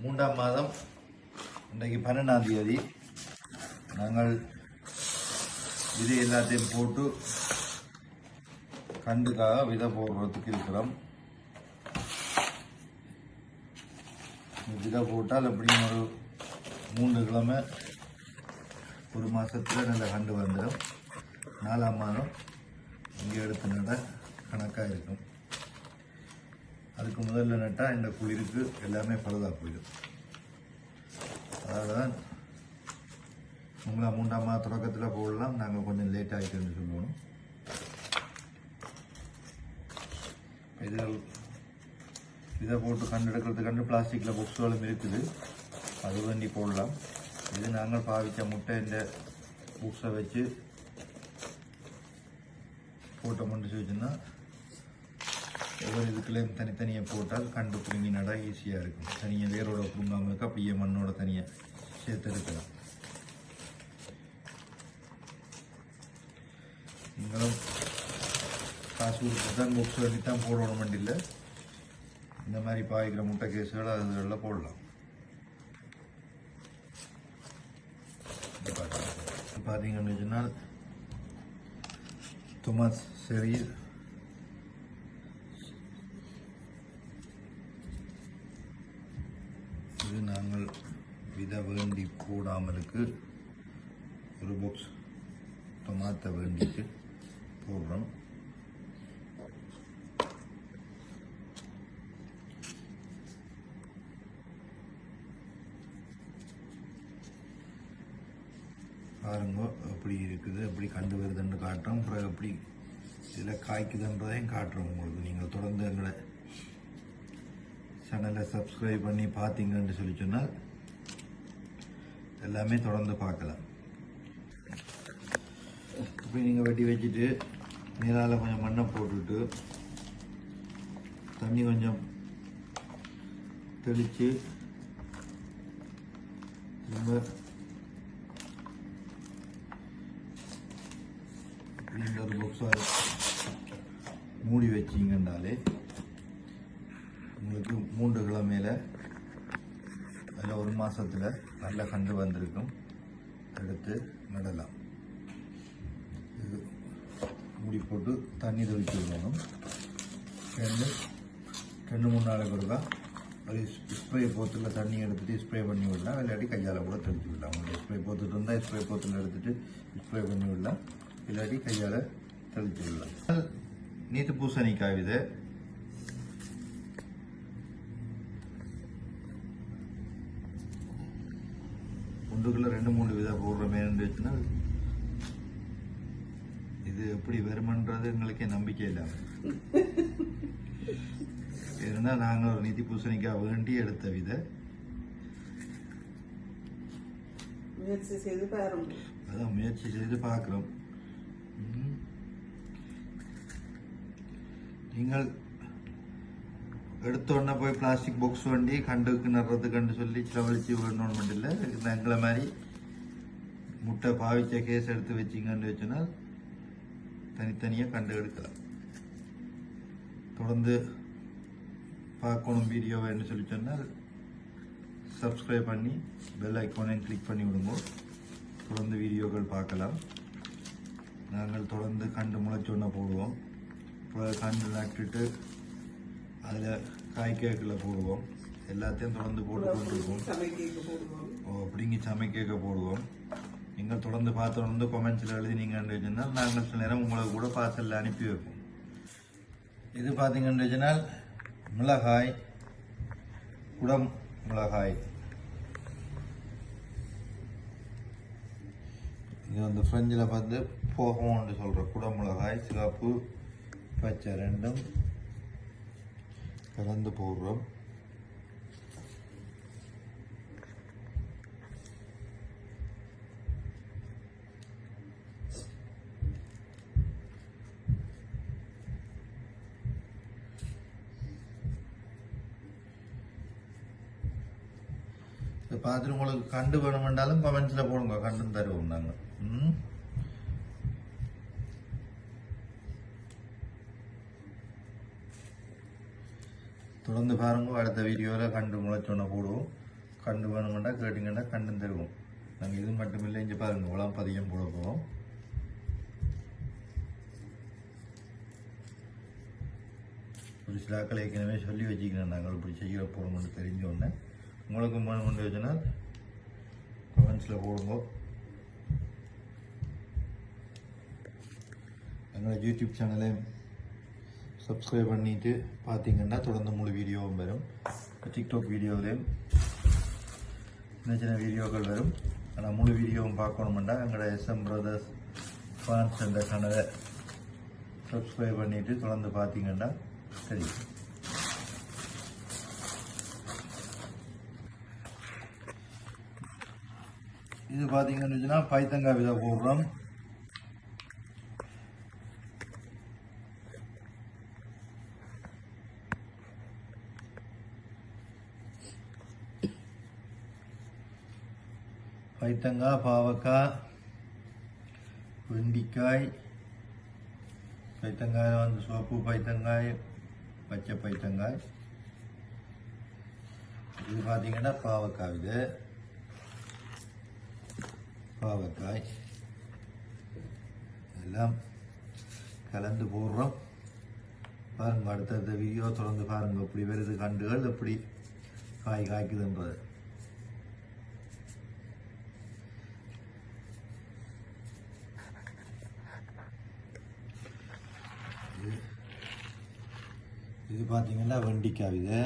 மூன்றாம் மாதம் இன்றைக்கு பன்னெண்டாம் தேதி. நாங்கள் விதை எல்லாத்தையும் போட்டு கண்டுக்காக விதை போடுறதுக்கு இருக்கிறோம். விதை போட்டால் எப்படியும் ஒரு மூன்று கிழமை ஒரு மாதத்தில் நல்ல கண்டு வந்துடும். நாலாம் மாதம் இங்கே எடுத்து நட கணக்காக இருக்கும். அதுக்கு முதல்ல நட்டால் இந்த குளிருக்கு எல்லாமே பழுதாக போயிடும். அதாவது உங்களை மூன்றாம் மாத தொடக்கத்தில் போடலாம். நாங்கள் கொஞ்சம் லேட் ஆகிட்டுன்னு சொல்லுவோம். இதுகள் இதை போட்டு கண்டு எடுக்கிறதுக்கு கண்டு பிளாஸ்டிக்கில் புக்ஸ்களும் இருக்குது. அது வேண்டி போடலாம். இது நாங்கள் பாவிச்ச முட்டை இந்த புக்ஸை வச்சு போட்டோ முடிச்சு வச்சுன்னா ஒவ்வொரு இதுக்குள்ளேயும் தனித்தனியாக போட்டால் கண்டு பிடுங்கி நட ஈஸியாக இருக்கும். தனியாக வேரோட பிடுங்காம இருக்க அப்படியே மண்ணோட தனியாக சேர்த்து எடுக்கலாம் நீங்களும் காசு கொடுத்து தான் புக்ஸ் வேண்டி தான் போடணும் இல்லை இந்த மாதிரி பாய்க்கிற முட்டை கேஸுகள் அதுகளில் போடலாம். பார்த்தீங்கன்னு சொன்னால் தொமாஸ் சரி இது நாங்கள் விதை வேண்டி போடாமலுக்கு ஒரு பாக்ஸ் டொமாட்டோ வேண்டிட்டு போடுறோம். பாருங்க எப்படி இருக்குது எப்படி கண்டு வருதுன்னு காட்டுறோம். அப்புறம் எப்படி இதில் காய்க்குதுன்றதையும் காட்டுறோம் உங்களுக்கு. நீங்கள் தொடர்ந்து எங்களை சேனலை சப்ஸ்கிரைப் பண்ணி பார்த்தீங்கன்னு சொல்லி சொன்னால் எல்லாமே தொடர்ந்து பார்க்கலாம். இப்போ நீங்கள் வெட்டி வச்சுட்டு நீரால் கொஞ்சம் மண்ணை போட்டுட்டு தண்ணி கொஞ்சம் தெளித்து ரொம்ப ஒரு பொக்ஸாக மூடி வச்சிங்கன்னாலே உங்களுக்கு மூன்று கிழமையில அதில் ஒரு மாதத்தில் நல்ல கண்டு வந்திருக்கும். எடுத்து நடலாம். இது மூடி போட்டு தண்ணி தெளித்து விடணும் ரெண்டு ரெண்டு மூணு நாளைக்கு ஒருக்கா ஒரு ஸ்ப்ரே போத்தில் தண்ணி எடுத்துட்டு ஸ்ப்ரே பண்ணி விடலாம். இல்லாட்டி கையால் கூட தெளித்து விடலாம். உங்களுக்கு ஸ்ப்ரே போத்துட்டு இருந்தால் ஸ்ப்ரே போத்தில் எடுத்துகிட்டு ஸ்ப்ரே பண்ணி விடலாம். இல்லாட்டி கையால் தெளித்து விடலாம். நீத்து பூசணிக்காய் இது. ஒன்றுக்குள்ள ரெண்டு மூணு விதம் போடுறோமே இருந்துச்சுன்னா இது எப்படி வருமன்றது எங்களுக்கே நம்பிக்கை இல்லை. இருந்தால் நாங்கள் ஒரு நிதி பூசணிக்காய் வேண்டி எடுத்த விதை. முயற்சி செய்து பாருங்க. அதான் முயற்சி செய்து பார்க்குறோம். நீங்கள் எடுத்தோடனே போய் பிளாஸ்டிக் பாக்ஸ் வண்டி கண்டுக்கு நடுறது கண்டு சொல்லி செலவழிச்சு விடணும் இல்லை. எங்களை மாதிரி முட்டை பாவிச்ச கேஸ் எடுத்து வச்சிங்கன்னு வச்சுன்னா தனித்தனியாக கண்டு எடுக்கலாம். தொடர்ந்து பார்க்கணும் வீடியோ வேணும்னு சொல்லி சொன்னால் சப்ஸ்கிரைப் பண்ணி பெல் ஐக்கானையும் கிளிக் பண்ணி விடுங்க. தொடர்ந்து வீடியோக்கள் பார்க்கலாம். நாங்கள் தொடர்ந்து கண்டு முளைச்சொன்ன போடுவோம். இப்போ கண்டு நட்டுட்டு அதில் காய்கறிகளை போடுவோம். எல்லாத்தையும் தொடர்ந்து போட்டு கொண்டிருக்கோம். ஓ அப்படிங்க சமைக்க போடுவோம். நீங்கள் தொடர்ந்து பார்த்து தொடர்ந்து கொமெண்ட்ஸில் எழுதி நீங்கள் சொன்னால் நாங்கள் சில நேரம் உங்களுக்கு கூட பார்சலில் அனுப்பி வைப்போம். இது பார்த்தீங்கன்னு சொன்னால் மிளகாய் குடம் மிளகாய். இது வந்து ஃப்ரெஞ்சில் பார்த்து போகோன்னு சொல்கிற குடம் மிளகாய் சிவப்பு பச்சை ரெண்டும். கலந்து போடுறோம் பார்த்துட்டு உங்களுக்கு கண்டு வேணுமென்றாலும் கமெண்ட்ஸில் போடுங்க. கண்டும் தருவோம் நாங்கள் ம்? தொடர்ந்து பாருங்க அடுத்த வீடியோவில் கண்டு முளைச்சோன்ன போடுவோம் கண்டு வேணுமெண்டா கேட்டிங்கன்னா கண்டும் தருவோம் நாங்கள் இது மட்டும் இல்லை இங்கே பாருங்கள் உளம் பதியம் போட போவோம் ஒரு சில ஏற்கனவே சொல்லி வச்சுக்கிறேன் நாங்கள் இப்படி செய்கிற போகிறோம்னு தெரிஞ்ச உடனே உங்களுக்கும் கொண்டு வச்சுன்னா கமெண்ட்ஸில் போடுங்க எங்களோட யூடியூப் சேனலையும் சப்ஸ்கிரைப் பண்ணிட்டு பார்த்தீங்கன்னா தொடர்ந்து முழு வீடியோவும் வரும். டிக்டாக் வீடியோவிலையும் சின்ன சின்ன வீடியோக்கள் வரும். ஆனால் முழு வீடியோவும் பார்க்கணுமெண்டா எங்களோட எஸ்எம் பிரதர்ஸ் ஃபேன்ஸ் என்ற சேனலை சப்ஸ்கிரைப் பண்ணிவிட்டு தொடர்ந்து பார்த்தீங்கன்னா சரி இது பார்த்தீங்கன்னு வச்சுன்னா பைத்தங்காய் விதை போடுறோம். பைத்தங்காய் பாவக்காய் வெண்டிக்காய் பைத்தங்காய் வந்து சோப்பு பைத்தங்காய் பச்சை பைத்தங்காய் இது பார்த்தீங்கன்னா பாவக்காய் இது பாவக்காய் எல்லாம் கலந்து போடுறோம் பாருங்க அடுத்தடுத்த வீடியோ தொடர்ந்து பாருங்க எப்படி வருது கண்டுகள் எப்படி காய் காய்க்குதுன்றது இது பார்த்தீங்கன்னா வெண்டிக்காய் இது.